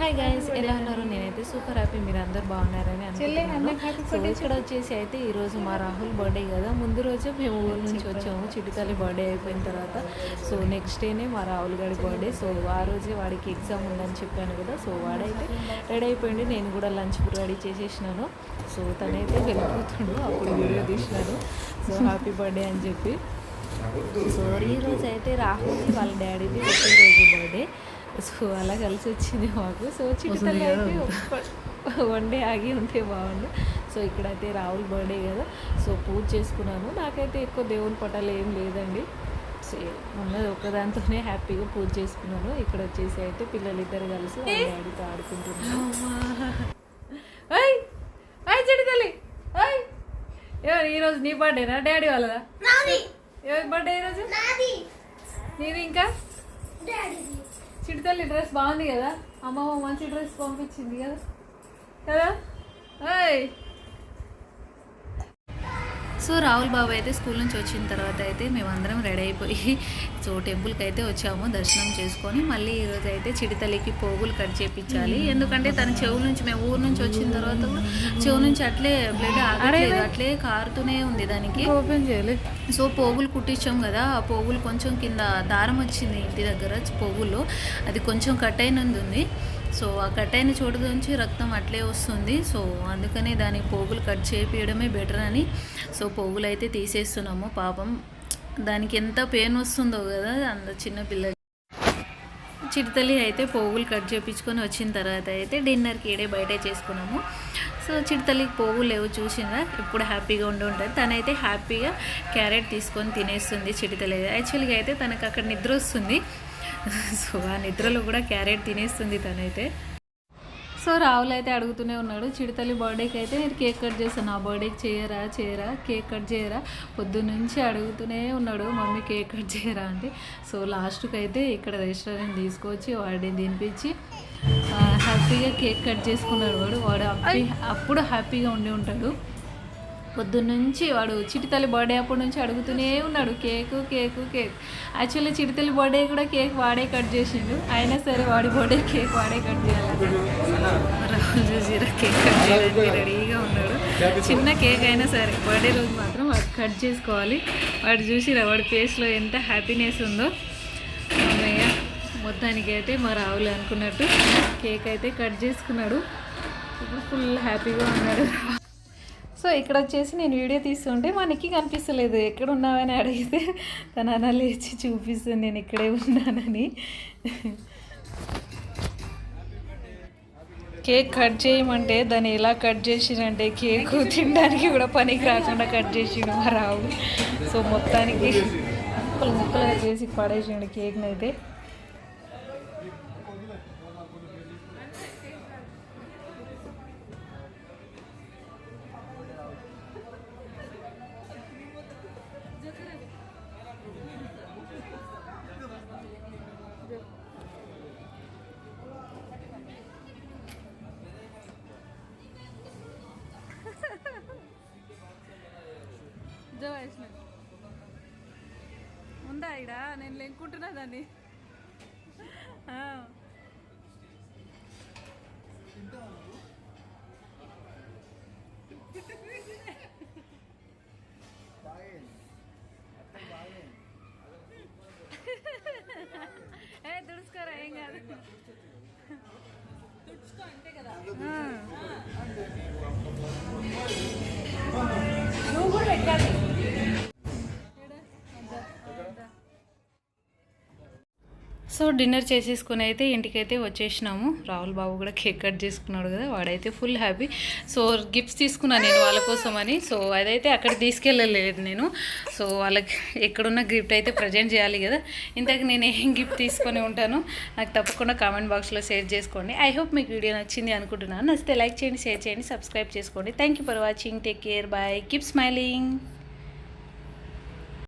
Hi guys ఎలా ఉన్నారు? నేనైతే సూపర్ హ్యాపీ మీరు అందరు బాగున్నారని అనుకుంటున్నాను. సో ఇక్కడ వచ్చేసి అయితే ఈ రోజు మా రాహుల్ బర్త్డే కదా. ముందు రోజే మేము ఊరు నుంచి వచ్చాము. చిటితల్లి బర్త్డే అయిపోయిన తర్వాత. సో నెక్స్ట్ డేనే మా రాహుల్ గారి బర్త్డే సో ఆ రోజే వాడికి ఎగ్జామ్ ఉందని చెప్పాను కదా. సో వాడైతే రెడీ అయిపోయింది నేను కూడా లంచ్ రెడీ చేసేసినాను. సో తనైతే వెళ్ళిపోతుండు. అప్పుడు వీడియో తీసినాను. సో హ్యాపీ బర్త్డే అని చెప్పి. సో ఈ రోజు అయితే రాహుల్ది వాళ్ళ డాడీది ఒకే రోజు బర్త్డే సో అలా కలిసి వచ్చింది మాకు. సో చిటితల్లి అయితే వన్ డే ఆగి ఉంటే బాగుండు. సో ఇక్కడైతే రాహుల్ బర్త్డే కదా. సో పూజ చేసుకున్నాను. నాకైతే ఎక్కువ దేవుని పటాలు ఏం లేదండి. సో ఉన్నది ఒక్కదాంతోనే హ్యాపీగా పూజ చేసుకున్నాను. ఇక్కడ వచ్చేసి అయితే పిల్లలు ఇద్దరు కలిసి డాడీతో ఆడుకుంటున్నాను. ఓయ్ ఓయ్ చెడి తల్లి! ఓయ్ ఎవరు ఈరోజు నీ బర్త్డేనా డాడీ వాళ్ళదా? ఎవరి బర్త్డే ఈరోజు నీది. ఇంకా? చిటితల్లి డ్రెస్ బాగుంది కదా? అమ్మమ్మ మంచి డ్రెస్ పంపించింది కదా? కదా? సో రాహుల్ బాబు అయితే స్కూల్ నుంచి వచ్చిన తర్వాత అయితే మేమందరం రెడీ అయిపోయి సో టెంపుల్కి అయితే వచ్చాము దర్శనం చేసుకొని మళ్ళీ ఈరోజు అయితే చిడితల్లికి పోగులు కట్ చేపించాలి ఎందుకంటే తన చెవు నుంచి మేము ఊరు నుంచి వచ్చిన తర్వాత కూడా చెవు నుంచి అట్లే బ్లడ్ ఆగట్లేదు అట్లే కారుతూనే ఉంది దానికి. ఓపెన్ చేయాలి. సో పోగులు కుట్టించాం కదా ఆ పోగులు కొంచెం కింద దారం వచ్చింది ఇంటి దగ్గర పోగుల్లో అది కొంచెం కట్ అయినంది ఉంది సో ఆ కట్ అయిన చోటు నుంచి రక్తం అట్లే వస్తుంది. సో అందుకనే దాని పోగులు కట్ చేపియడమే బెటర్ అని సో పోగులు అయితే తీసేస్తున్నాము పాపం. దానికి ఎంత పెయిన్ వస్తుందో కదా అంత చిన్న పిల్ల. చిడతలి అయితే పోగులు కట్ చేయించుకొని వచ్చిన తర్వాత అయితే డిన్నర్కి ఏడే బయటే చేసుకున్నాము. సో చిడతలికి పోగులు లేవు చూసిందా? ఎప్పుడు హ్యాపీగా ఉండి ఉంటుంది. తనైతే హ్యాపీగా క్యారెట్ తీసుకొని తినేస్తుంది చిడతలి యాక్చువల్గా అయితే తనకు అక్కడ నిద్ర వస్తుంది. సో ఆ నిద్రలో కూడా క్యారెట్ తినేస్తుంది తనైతే. సో రాహుల్ అయితే అడుగుతూనే ఉన్నాడు చిడతల్లి బర్త్డేకి అయితే నేను కేక్ కట్ చేస్తాను నా బర్త్డేకి చేయరా చేయరా కేక్ కట్ చేయరా? పొద్దు నుంచి అడుగుతూనే ఉన్నాడు మమ్మీ కేక్ కట్ చేయరా? అంటే. సో లాస్ట్కి అయితే ఇక్కడ రెస్టారెంట్ తీసుకొచ్చి వాడిని తినిపించి హ్యాపీగా కేక్ కట్ చేసుకున్నాడు వాడు. వాడు అప్పుడు హ్యాపీగా ఉండి ఉంటాడు. పొద్దున్నుంచి వాడు చిటితల్లి బర్త్డే అప్పటి నుంచి అడుగుతూనే ఉన్నాడు కేకు కేకు కేక్. యాక్చువల్లీ చిటితల్లి బర్త్డే కూడా కేక్ వాడే కట్ చేసిండు. అయినా సరే వాడి బర్త్డే కేక్ వాడే కట్ చేయాలి. జీరా కేక్ కట్ చేయడానికి రెడీగా ఉన్నాడు. చిన్న కేక్ అయినా సరే బర్త్డే రోజు మాత్రం వాడు కట్ చేసుకోవాలి. వాడు చూసి వాడి ఫేస్లో ఎంత హ్యాపీనెస్ ఉందో. అమ్మయ్య మొత్తానికి అయితే మా రావులు అనుకున్నట్టు కేక్ అయితే కట్ చేసుకున్నాడు. ఇప్పుడు ఫుల్ హ్యాపీగా ఉన్నాడు. సో ఇక్కడ వచ్చేసి నేను వీడియో తీస్తుంటే మనకి కనిపిస్తలేదు ఎక్కడ ఉన్నావని అడిగితే తన అన్న లేచి చూపిస్తుంది నేను ఇక్కడే ఉన్నానని. కేక్ కట్ చేయమంటే దాన్ని ఎలా కట్ చేసిండంటే కేక్ తినడానికి కూడా పనికి రాకుండా కట్ చేసిండు మా రావు. సో మొత్తానికి ముక్కలు ముక్కలుగా చేసి పడేసిండు కేక్ని అయితే ఉందా ఇడ నేను లెంకుంటున్నా దాన్ని. ఏ తుడుచుకోరా ఏం కాదు. ఆ. సో డిన్నర్ చేసేసుకుని అయితే ఇంటికైతే వచ్చేసినాము. రాహుల్ బాబు కూడా కేక్ కట్ చేసుకున్నాడు కదా వాడైతే ఫుల్ హ్యాపీ. సో గిఫ్ట్స్ తీసుకున్నాను నేను వాళ్ళ అని సో అదైతే అక్కడ తీసుకెళ్ళలేదు నేను. సో వాళ్ళకి ఎక్కడున్న గిఫ్ట్ అయితే ప్రజెంట్ చేయాలి కదా. ఇంతకు నేను ఏం గిఫ్ట్ తీసుకొని ఉంటాను? నాకు తప్పకుండా కామెంట్ బాక్స్లో షేర్ చేసుకోండి. ఐ హోప్ మీకు వీడియో నచ్చింది అనుకుంటున్నాను. నచ్చితే లైక్ చేయండి షేర్ చేయండి సబ్స్క్రైబ్ చేసుకోండి. Thank you for watching take care bye keep smiling